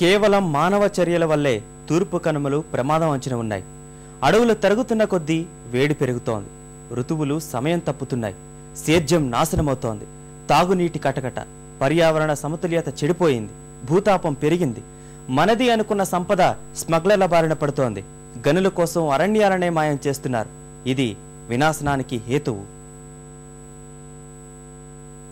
కేవలం మానవ చర్యల వల్లే తూర్పు కనుమలు ప్రమాదం అంచిన ఉన్నాయి. అడవులు తరుగుతున్న కొద్దీ వేడి పెరుగుతోంది. ఋతువులు సమయం తప్పుతున్నాయి. సేద్యం నాశనమవుతోంది. తాగునీటి కటకట పర్యావరణ సమతుల్యత చెడిపోయింది. భూతాపం పెరిగింది. మనది అనుకున్న సంపద స్మగ్లర్ల బారిన పడుతోంది. గనుల కోసం అరణ్యాలనే మాయం చేస్తున్నారు. ఇది వినాశనానికి హేతువు.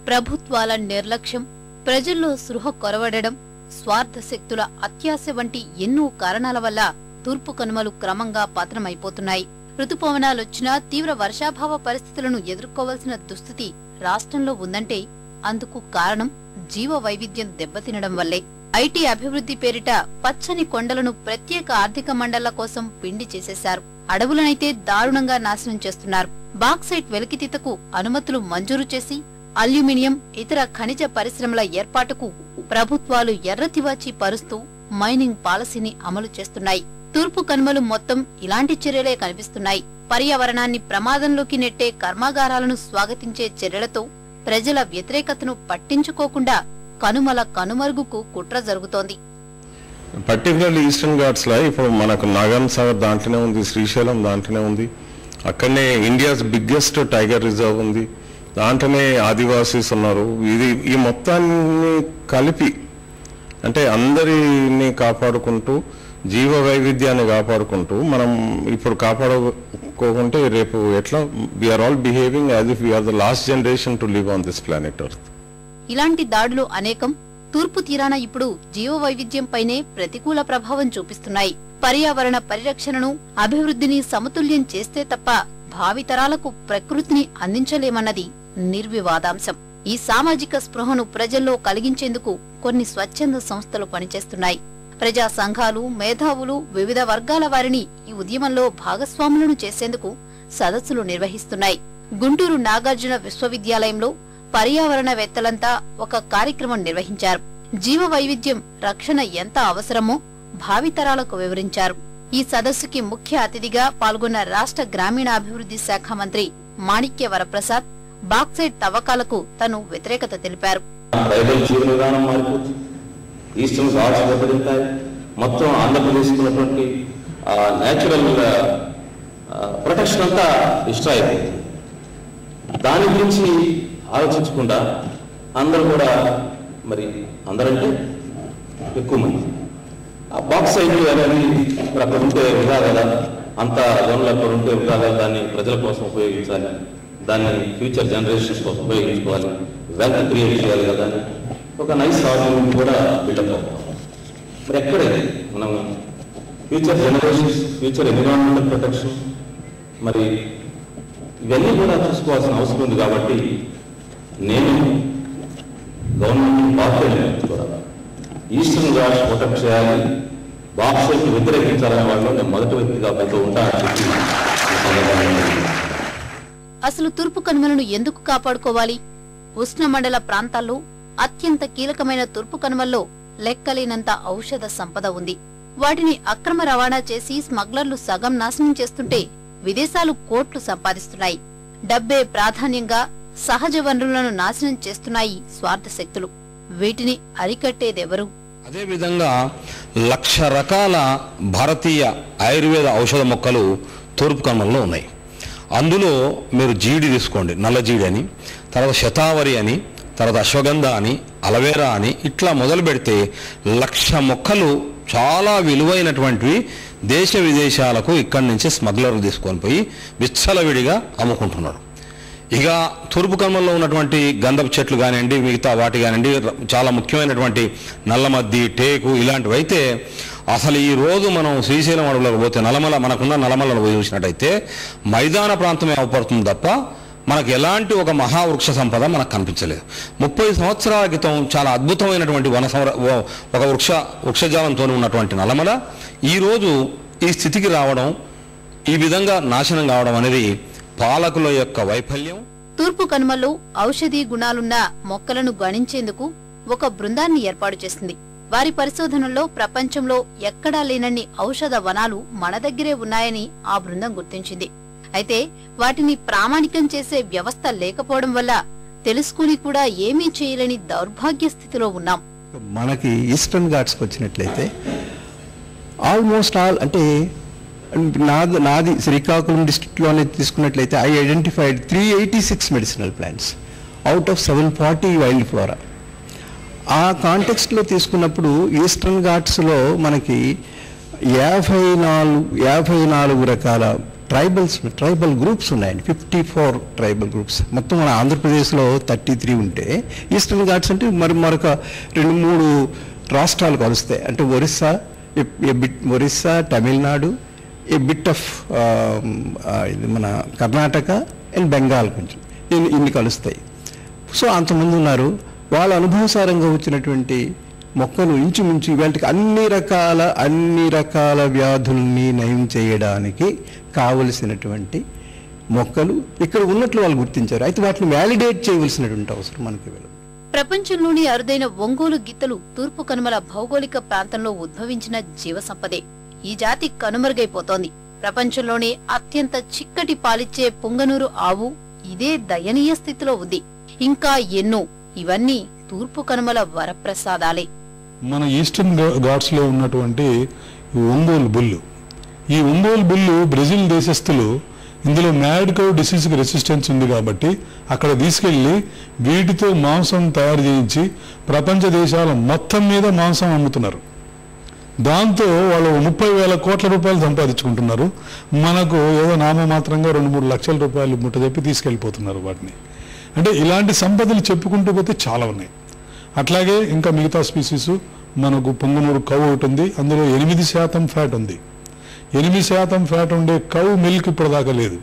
ప్రభుత్వాల నిర్లక్ష్యం ప్రజల్లో సృహ కొరవడడం స్వార్థ శక్తుల అత్యాశ వంటి ఎన్నో కారణాల వల్ల తూర్పు కనుమలు క్రమంగా పతనమైపోతున్నాయి. ఋతుపవనాలొచ్చినా తీవ్ర వర్షాభావ పరిస్థితులను ఎదుర్కోవాల్సిన దుస్థితి రాష్ట్రంలో ఉందంటే అందుకు కారణం జీవ వైవిధ్యం దెబ్బతినడం వల్లే. ఐటీ అభివృద్ధి పేరిట పచ్చని కొండలను ప్రత్యేక ఆర్థిక మండళ్ళ కోసం పిండి చేసేశారు. అడవులనైతే దారుణంగా నాశనం చేస్తున్నారు. బాక్సైట్ వెలికితీతకు అనుమతులు మంజూరు చేసి అల్యూమినియం ఇతర ఖనిజ పరిశ్రమల ఏర్పాటుకు ప్రభుత్వాలు ఎర్రతివాచి పరుస్తూ మైనింగ్ పాలసీని అమలు చేస్తున్నాయి. తూర్పు కనుమలు మొత్తం ఇలాంటి చర్యలే కనిపిస్తున్నాయి. పర్యావరణాన్ని ప్రమాదంలోకి నెట్టే కర్మాగారాలను స్వాగతించే చర్యలతో ప్రజల వ్యతిరేకతను పట్టించుకోకుండా కనుమల కనుమరుగుకు కుట్ర జరుగుతోంది. పర్టికులర్లీ ఈస్టర్న్ ఘాట్స్లో ఇప్పుడు మనకు నాగాన్ సాగర్ దాంట్లోనే ఉంది శ్రీశైలం దాంట్లోనే ఉంది. అక్కడనే ఇండియాస్ బిగ్గెస్ట్ టైగర్ రిజర్వ్ ఉంది. దాంట్లోనే ఆదివాసీస్ ఉన్నారు. ఇది ఈ మొత్తాన్ని కలిపి అంటే అందరిని కాపాడుకుంటూ జీవ వైవిధ్యాన్ని కాపాడుకుంటూ మనం ఇప్పుడు కాపాడుకోకుంటే రేపు ఎట్లా? We're all behaving as if we're the last generation to live on this planet Earth ఇలాంటి దాడులు అనేకం తూర్పు తీరాన ఇప్పుడు జీవ వైవిధ్యంపైనే ప్రతికూల ప్రభావం చూపిస్తున్నాయి. పర్యావరణ పరిరక్షణను అభివృద్ధిని సమతుల్యం చేస్తే తప్ప భావితరాలకు ప్రకృతిని అందించలేమన్నది నిర్వివాదాంశం. ఈ సామాజిక స్పృహను ప్రజల్లో కలిగించేందుకు కొన్ని స్వచ్ఛంద సంస్థలు పనిచేస్తున్నాయి. ప్రజా సంఘాలు మేధావులు వివిధ వర్గాల వారిని ఈ ఉద్యమంలో భాగస్వాములను చేసేందుకు సదస్సులు నిర్వహిస్తున్నాయి. గుంటూరు నాగార్జున విశ్వవిద్యాలయంలో పర్యావరణవేత్తలంతా ఒక కార్యక్రమం నిర్వహించారు. జీవ వైవిధ్యం రక్షణ ఎంత అవసరమో భావితరాలకు వివరించారు. ఈ సదస్సుకి ముఖ్య అతిథిగా పాల్గొన్న రాష్ట్ర గ్రామీణాభివృద్ధి శాఖ మంత్రి మాణిక్య వరప్రసాద్ బాక్సైట్ తవ్వకాలకు తను వ్యతిరేకత తెలిపారు. జీవన విధానం మారిపోతుంది. మొత్తం ఆంధ్రప్రదేశ్ ఉన్నటువంటి న్యాచురల్ ప్రొటెక్షన్ అంతా ఇష్టం అయిపోతుంది దాని గురించి ఆలోచించకుండా అందరూ కూడా మరి అందరంటే ఎక్కువ మంది. ఆ బాక్స్ సైడ్ అనేది అక్కడ ఉంటే వృధా కదా అంత లోన్లు అక్కడ ఉంటే వృధా కదా దాన్ని ప్రజల కోసం ఉపయోగించాలి. దాన్ని ఫ్యూచర్ జనరేషన్స్ కోసం ఉపయోగించుకోవాలి. వెల్త్ క్రియేట్ చేయాలి కదా. ఒక నైస్ ఆర్గ్యుమెంట్ కూడా బిల్డప్ అవుతాం. మరి ఎక్కడైతే మనం future generations future environmental protection మరి ఇవన్నీ కూడా చూసుకోవాల్సిన అవసరం ఉంది కాబట్టి నేను గవర్నమెంట్ బాధ్యత కూడా ఈస్టర్న్ ఘాట్స్ ప్రొటెక్ట్ చేయాలి. బాక్సైట్ వ్యతిరేకించాలనే వాళ్ళు నేను మొదటి వ్యక్తిగా పోతూ ఉంటానని చెప్పి అసలు తూర్పు కనుమలను ఎందుకు కాపాడుకోవాలి? ఉష్ణమండల ప్రాంతాల్లో అత్యంత కీలకమైన తూర్పు కనుమల్లో లెక్కలేనంత ఔషధ సంపద ఉంది. వాటిని అక్రమ రవాణా చేసి స్మగ్లర్లు సగం నాశనం చేస్తుంటే విదేశాలు కోట్లు సంపాదిస్తున్నాయి. డబ్బే ప్రాధాన్యంగా సహజ వనరులను నాశనం చేస్తున్నాయి స్వార్థ శక్తులు. వీటిని అరికట్టేదెవరు? అదేవిధంగా లక్ష రకాల భారతీయ ఆయుర్వేద ఔషధ మొక్కలు తూర్పు కనుమల్లో ఉన్నాయి. అందులో మీరు జీడి తీసుకోండి నల్ల జీడి అని తర్వాత శతావరి అని తర్వాత అశ్వగంధ అని అలవేరా అని ఇట్లా మొదలు పెడితే లక్ష మొక్కలు చాలా విలువైనటువంటివి దేశ విదేశాలకు ఇక్కడి నుంచి స్మగ్లర్లు తీసుకొని పోయి విచ్చలవిడిగా అమ్ముకుంటున్నాడు ఇక తూర్పు కర్మల్లో ఉన్నటువంటి గంధపు చెట్లు కానివ్వండి మిగతా వాటి కానివ్వండి చాలా ముఖ్యమైనటువంటి నల్లమద్ది టేకు ఇలాంటివి అయితే అసలు ఈ రోజు మనం శ్రీశైలం అడవులకు పోతే నలమల మనకున్న నలమలను పోయి చూసినట్టయితే మైదాన ప్రాంతమే అవపడుతుంది తప్ప మనకు ఎలాంటి ఒక మహావృక్ష సంపద మనకు కనిపించలేదు. ముప్పై సంవత్సరాల క్రితం చాలా అద్భుతమైనటువంటి వన సంర ఒక వృక్ష వృక్షజాలంతో ఉన్నటువంటి నలమల ఈరోజు ఈ స్థితికి రావడం ఈ విధంగా నాశనం కావడం అనేది పాలకుల యొక్క వైఫల్యం. తూర్పు కనుమల్లో ఔషధీ గుణాలున్న మొక్కలను గణించేందుకు ఒక బృందాన్ని ఏర్పాటు చేసింది. వారి పరిశోధనల్లో ప్రపంచంలో ఎక్కడా లేనన్ని ఔషధ వనాలు మన దగ్గరే ఉన్నాయని ఆ బృందం గుర్తించింది. అయితే వాటిని ప్రామాణికం చేసే వ్యవస్థ లేకపోవడం వల్ల తెలుసుకుని కూడా ఏమీ చేయలేని దౌర్భాగ్య స్థితిలో ఉన్నాం. మనకి ఈస్టర్న్ ఘాట్స్కి వచ్చినట్లయితే ఆల్మోస్ట్ ఆల్ అంటే నాది నాది శ్రీకాకుళం డిస్ట్రిక్ట్లోనే తీసుకున్నట్లయితే I identified three eighty six medicinal plants. Out of seven forty wild flora. ఆ కాంటెక్స్ట్లో తీసుకున్నప్పుడు ఈస్టర్న్ ఘాట్స్లో మనకి యాభై నాలుగు యాభై నాలుగు రకాల ట్రైబల్స్ ట్రైబల్ గ్రూప్స్ ఉన్నాయండి. ఫిఫ్టీ ఫోర్ ట్రైబల్ గ్రూప్స్ మొత్తం మన ఆంధ్రప్రదేశ్లో థర్టీ త్రీ ఉంటే ఈస్టర్న్ ఘాట్స్ అంటే మరి మరొక రెండు మూడు రాష్ట్రాలు కలుస్తాయి. అంటే Orissa bit Orissa Tamil Nadu a bit of ఇది మన కర్ణాటక అండ్ బెంగాల్ కొంచెం. ఇన్ని కలుస్తాయి. సో అంతమంది ఉన్నారు. వాళ్ళ అనుభవసారంగా వచ్చినటువంటి మొక్కలు ఇంచుమించు ఇవాళకి అన్ని రకాల అన్ని రకాల వ్యాధుల్ని నయం చేయడానికి కావలసినటువంటి మొక్కలు ఇక్కడ ఉన్నట్లు వాళ్ళు గుర్తించారు. అయితే వాటిని వ్యాలిడేట్ చేయవలసినటువంటి అవసరం మనకి ప్రపంచంలోని అరుదైన ఒంగోలు గిత్తలు తూర్పు కనుమల భౌగోళిక ప్రాంతంలో ఉద్భవించిన జీవసంపదే. ఈ జాతి కనుమరుగైపోతోంది. ప్రపంచంలోనే అత్యంత చిక్కటి పాలిచ్చే పుంగనూరు ఆవు ఇదే దయనీయ స్థితిలో ఉంది. ఇంకా ఎన్నో ఇవన్నీ తూర్పు కనుమల వరప్రసాదాలే. మన ఈస్టర్న్ ఘా- ఘాట్స్లో ఉన్నటువంటి ఒంగోలు బుల్లు. ఈ ఒంగోలు బుల్లు బ్రెజిల్ దేశస్థులు ఇందులో మ్యాడ్ కౌ డిసీజ్కి రెసిస్టెన్స్ ఉంది కాబట్టి అక్కడ తీసుకెళ్ళి వీటితో మాంసం తయారు చేయించి ప్రపంచ దేశాల మొత్తం మీద మాంసం అమ్ముతున్నారు. దాంతో వాళ్ళు ముప్పై వేల కోట్ల రూపాయలు సంపాదించుకుంటున్నారు. మనకు ఏదో నామమాత్రంగా రెండు మూడు లక్షల రూపాయలు ముట్ట చెప్పి తీసుకెళ్ళిపోతున్నారు వాటిని. అంటే ఇలాంటి సంపదలు చెప్పుకుంటూ పోతే చాలా ఉన్నాయి. అట్లాగే ఇంకా మిగతా స్పీసీస్ మనకు పొంగనూరు కవ్ ఒకటి ఉంది అందులో ఎనిమిది శాతం ఫ్యాట్ ఉంది. ఎనిమిది శాతం ఫ్యాట్ ఉండే కవ్ మిల్క్ ఇప్పటిదాకా లేదు.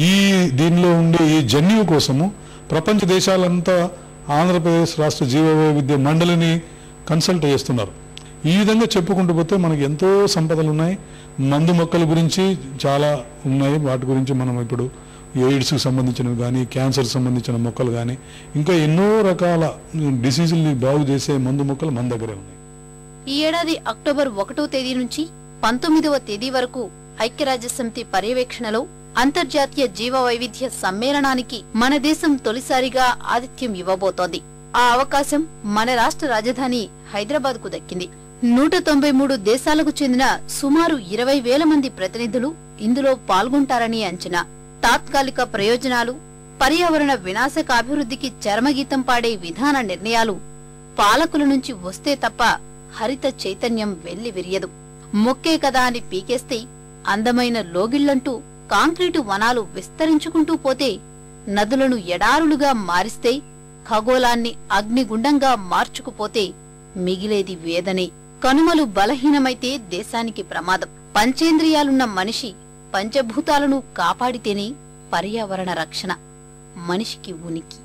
ఈ దీనిలో ఉండే ఈ జన్యువు కోసము ప్రపంచ దేశాలంతా ఆంధ్రప్రదేశ్ రాష్ట్ర జీవ వైవిధ్య మండలిని కన్సల్ట్ చేస్తున్నారు. ఈ విధంగా చెప్పుకుంటూ పోతే మనకి ఎంతో సంపదలు ఉన్నాయి. మందు మొక్కల గురించి చాలా ఉన్నాయి. వాటి గురించి మనం ఇప్పుడు ఎయిడ్స్కి సంబంధించినవి కానీ క్యాన్సర్ సంబంధించిన మొక్కలు కానీ ఇంకా ఎన్నో రకాల డిసీజుల్ని బాగు చేసే మందు మొక్కలు మన దగ్గరే ఉన్నాయి. ఈ ఏడాది అక్టోబర్ ఒకటో తేదీ నుంచి పంతొమ్మిదవ తేదీ వరకు ఐక్యరాజ్యసమితి పర్యవేక్షణలో అంతర్జాతీయ జీవ వైవిధ్య సమ్మేళనానికి మన దేశం తొలిసారిగా ఆతిథ్యం ఇవ్వబోతోంది. ఆ అవకాశం మన రాష్ట్ర రాజధాని హైదరాబాద్కు దక్కింది. నూట తొంభై మూడు దేశాలకు చెందిన సుమారు ఇరవై వేల మంది ప్రతినిధులు ఇందులో పాల్గొంటారని అంచనా. తాత్కాలిక ప్రయోజనాలు పర్యావరణ వినాశక అభివృద్ధికి చరమగీతం పాడే విధాన నిర్ణయాలు పాలకుల నుంచి వస్తే తప్ప హరిత చైతన్యం వెళ్ళి విరియదు మొక్కే కదా అని పీకేస్తే అందమైన లోగిళ్ళంటూ కాంక్రీటు వనాలు విస్తరించుకుంటూ పోతే నదులను ఎడారులుగా మారిస్తే ఖగోళాన్ని అగ్నిగుండంగా మార్చుకుపోతే మిగిలేది వేదనే. కనుమలు బలహీనమైతే దేశానికి ప్రమాదం. పంచేంద్రియాలున్న మనిషి పంచభూతాలను కాపాడితేనే పర్యావరణ రక్షణ మనిషికి ఉనికి.